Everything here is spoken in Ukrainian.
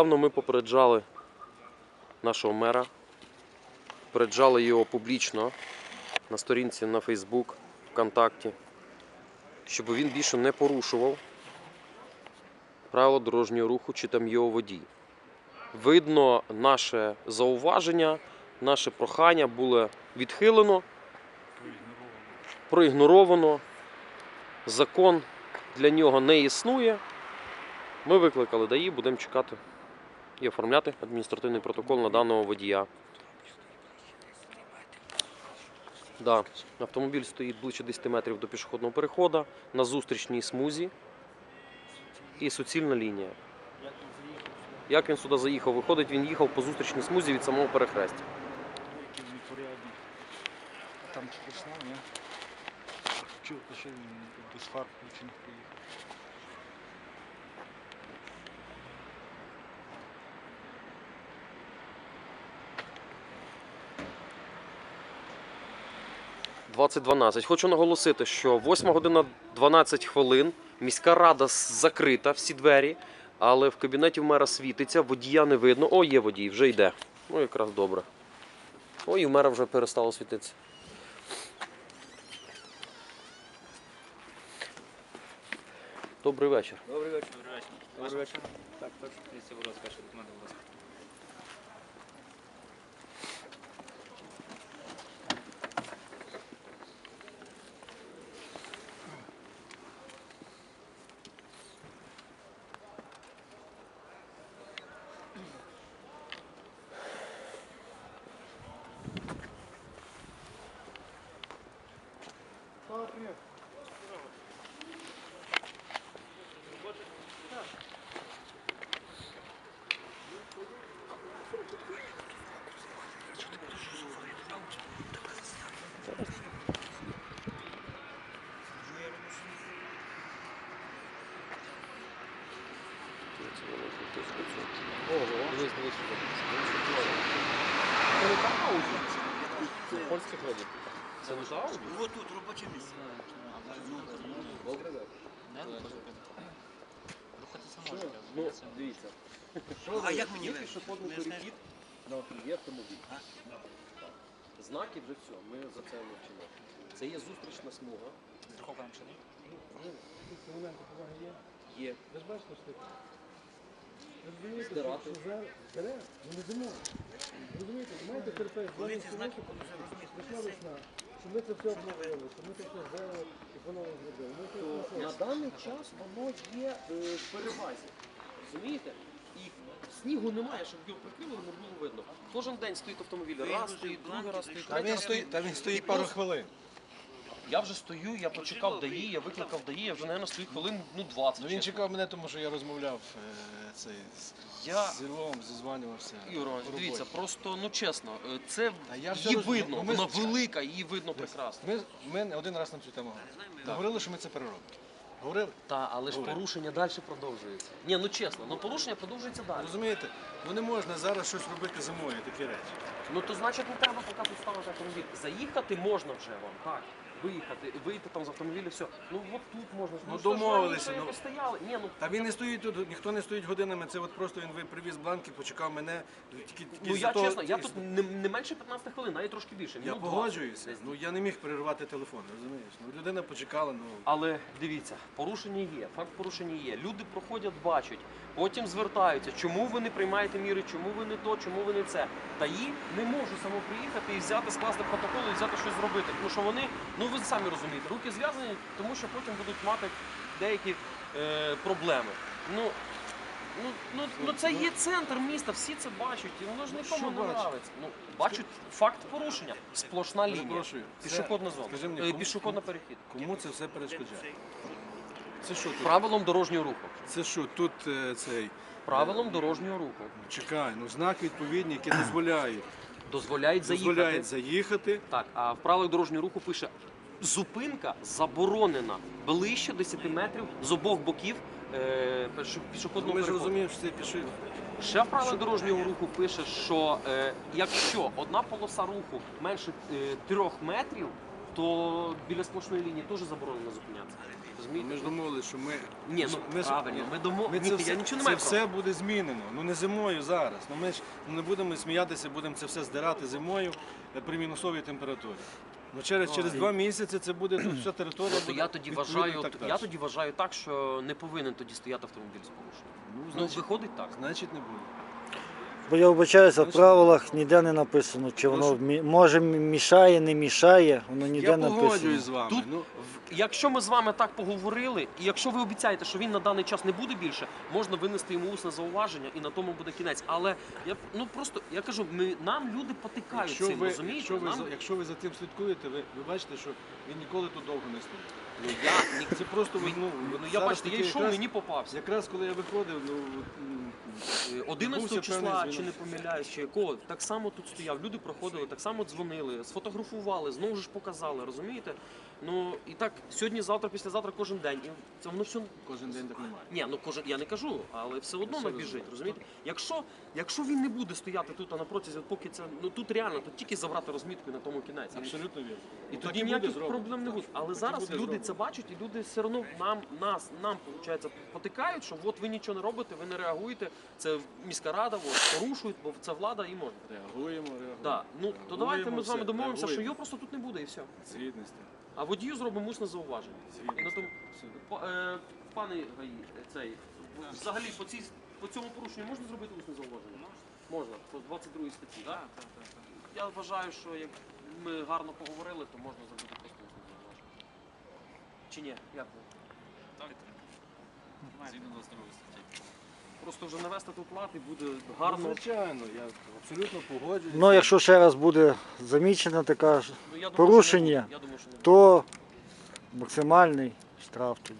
Давно ми попереджали нашого мера, попереджали його публічно на сторінці на Фейсбук, ВКонтакті, щоб він більше не порушував правила дорожнього руху чи там його водій. Видно, наше зауваження, наше прохання було відхилено, проігноровано. Закон для нього не існує. Ми викликали ДАІ, будемо чекати і оформляти адміністративний протокол на даного водія. Да. Автомобіль стоїть ближче 10 метрів до пішохідного переходу на зустрічній смузі і суцільна лінія. Як він сюди заїхав? Виходить, він їхав по зустрічній смузі від самого перехрестя. Там чи пішла, ні? Чув, що він без фар включених приїхав. – 2012. Хочу наголосити, що 8 година 12 хвилин. Міська рада закрита, всі двері, але в кабінеті в мера світиться, водія не видно. О, є водій, вже йде. Ну, якраз добре. О, і в мера вже перестало світитися. Добрий вечір. Добрий вечір. Добрий вечір. Так, так. Дивіться, будь ласка, що документи, будь ласка. Польських видів. Це не Ауді? Вот тут робоче місце. Рухатися можна. Ну, дивіться. А як мені Є вийти? пішохідний Не перехід, є автомобіль. Знаки вже все, ми за це вчимо. Це є зустрічна смуга. Страховка машини. Є. Ви ж бачите, що розумієте, що вже бере, ну не зимою. Розумієте, маєте терпець, Коли ці знаки ми- будуть прийшла весна, що ми це все обновили, що ми це все зробили і по-новому зробили. Ми це То все на даний час воно є е, в перевазі. Розумієте? І снігу немає, щоб його прикрили, не було видно. Кожен день стоїть автомобіль. Раз стоїть, другий раз стоїть. третій раз стоїть, та він стоїть пару хвилин. Я вже стою, я почекав ДАІ, я викликав ДАІ, я вже, мабуть, стою хвилин ну, 20. Ну він чесно. чекав мене, тому що я розмовляв е, цей, з, Я- з зізванювався. Ігор, по Іванович, роботі. дивіться, просто ну чесно, е, це Та я все її розумію. видно, Ну, ми вона звичайно. велика, її видно прекрасно. Ми, ми не один раз на цю тему говорили. Говорили, що ми це переробимо. Говорили? Та, але ж Добре. порушення далі продовжується. Ні, ну чесно, ну порушення продовжується далі. Розумієте? Ну не можна зараз щось робити зимою, такі речі. Ну то значить не треба поки тут ставити автомобіль. Заїхати можна вже вам, так. Виїхати, вийти там з автомобіля, все. Ну от тут можна. Ну, що ж домовилися, раніше ну. якось стояли. Ні, ну Та він не стоїть тут, ніхто не стоїть годинами. Це от просто він ви- привіз бланки, почекав мене. Тільки, тільки Ну з-за я того- чесно, я тут не, не менше 15 хвилин, навіть трошки більше. Я минут 20 погоджуюся. десь. Ну я не міг перервати телефон, розумієш? Ну людина почекала, ну. Але дивіться, порушення є, факт порушення є. Люди проходять, бачать, потім звертаються, чому ви не приймаєте міри, чому ви не то, чому ви не це. Та їй не можу само приїхати і взяти, скласти протокол і взяти щось зробити. Тому що вони, ну ви самі розумієте, руки зв'язані, тому що потім будуть мати деякі е, проблеми. Ну, ну, ну, ну це є центр міста, всі це бачать, і воно ж нікому не нравиться. Ну, бачать факт порушення, сплошна лінія. Перепрошую, це- Пішохідна зона, скажи мені, Е, кому- перехід. Кому це все перешкоджає? Це що тут? Правилом дорожнього руху. Це що тут е, цей? Правилом дорожнього руху. Чекай, ну знаки відповідні, які дозволяють. Дозволяють заїхати. Дозволяють заїхати. Так, а в правилах дорожнього руху пише зупинка заборонена ближче 10 метрів з обох боків е, пеш- пішохідного Ми ж переходу. розуміємо, що це піши. Ще в правилах дорожнього руху пише, що е, якщо одна полоса руху менше е, трьох метрів, то біля сплошної лінії теж заборонено зупинятися. розумієте? Ми ж домовилися, що ми. Ні, ну ж- правильно, ми домо... Ні, це я все, нічого не це маю все буде змінено. Ну не зимою зараз. Ну ми ж не будемо сміятися, будемо це все здирати зимою е, при мінусовій температурі. Ну через, через два місяці це буде тут вся територія. Тобто буде я тоді відповідно вважаю, так я далі. тоді вважаю так, що не повинен тоді стояти автомобіль з порушенням. Ну, Ну, значить, виходить так. значить не буде. Бо я вбачаюся, в правилах ніде не написано, чи воно мі- може мішає, не мішає, воно ніде Я не погоджуюсь написано. з вами. Тут- Ну, В- Якщо ми з вами так поговорили, і якщо ви обіцяєте, що він на даний час не буде більше, можна винести йому усне зауваження, і на тому буде кінець. Але я ну просто я кажу, ми нам люди потикають якщо цим, ви, розумієте? якщо, ви, Нам- за- якщо ви за тим слідкуєте, ви, ви бачите, що він ніколи тут довго не стоїть. ну я ні- Це просто Він- ну, ну я зараз бачите, я таке йшов, якраз- мені попався. Якраз коли я виходив, ну от, м, Е, 11 Відбувся числа, певний чи не помиляюсь, чи якого, так само тут стояв. Люди проходили, так само дзвонили, сфотографували, знову ж показали, розумієте? Ну і так сьогодні, завтра, післязавтра, кожен день. І це воно все кожен день так немає. Ні, ну кожен я не кажу, але все одно Все набіжить, розумієте? Якщо, якщо він не буде стояти тут а на протязі, от поки це ну тут реально, тут тільки забрати розмітку і на тому кінець. Абсолютно вірно. І Так тоді ніяких проблем не буде. Але Так зараз буде люди зроблено. це бачать, і люди все одно нам, нас, нам, виходить, потикають, що от ви нічого не робите, ви не реагуєте. Це міська рада, от, порушують, бо це влада і можна. Реагуємо, реагуємо. Да. Ну то давайте ми з вами домовимося, що його просто тут не буде і все. Згідно з тим. А водію зробимо усне зауваження. І на тому, Па- е, пане ГАІ, е, цей, взагалі по, цій, по цьому порушенню можна зробити усне зауваження? Можна, по 22 статті, так? Я вважаю, що як ми гарно поговорили, то можна зробити просто усне зауваження. Чи ні? Як ви? Згідно 22 статті. Просто вже навести тут лад і буде Ну, гарно. звичайно, я абсолютно погоджуюсь. Ну, якщо ще раз буде замічена така ж, Ну, я думаю, що не порушення. Я думаю, що не буде. то максимальний штраф. тоді.